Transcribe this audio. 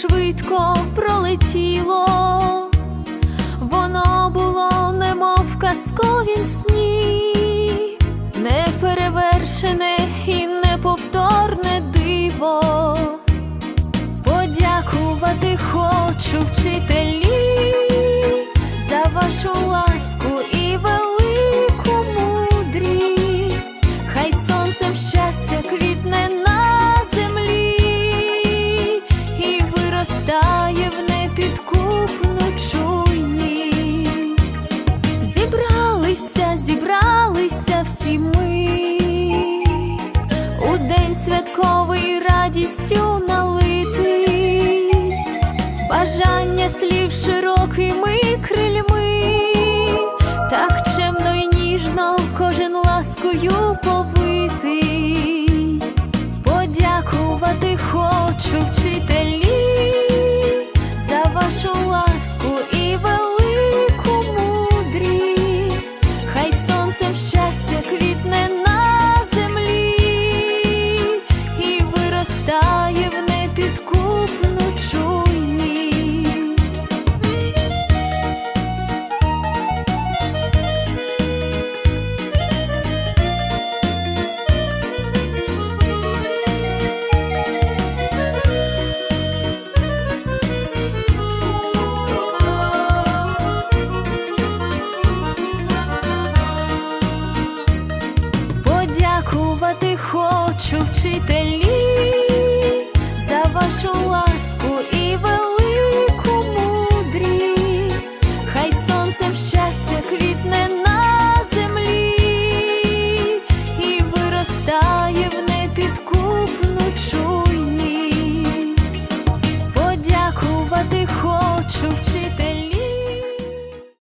швидко пролетіло, воно було немов казковім сні, неперевершене і неповторне диво. Подякувати хочу вчителі за вашу. мудрістю налити, бажання слів широкими крильми, так чемно й ніжно кожен ласкою повинен. Ховати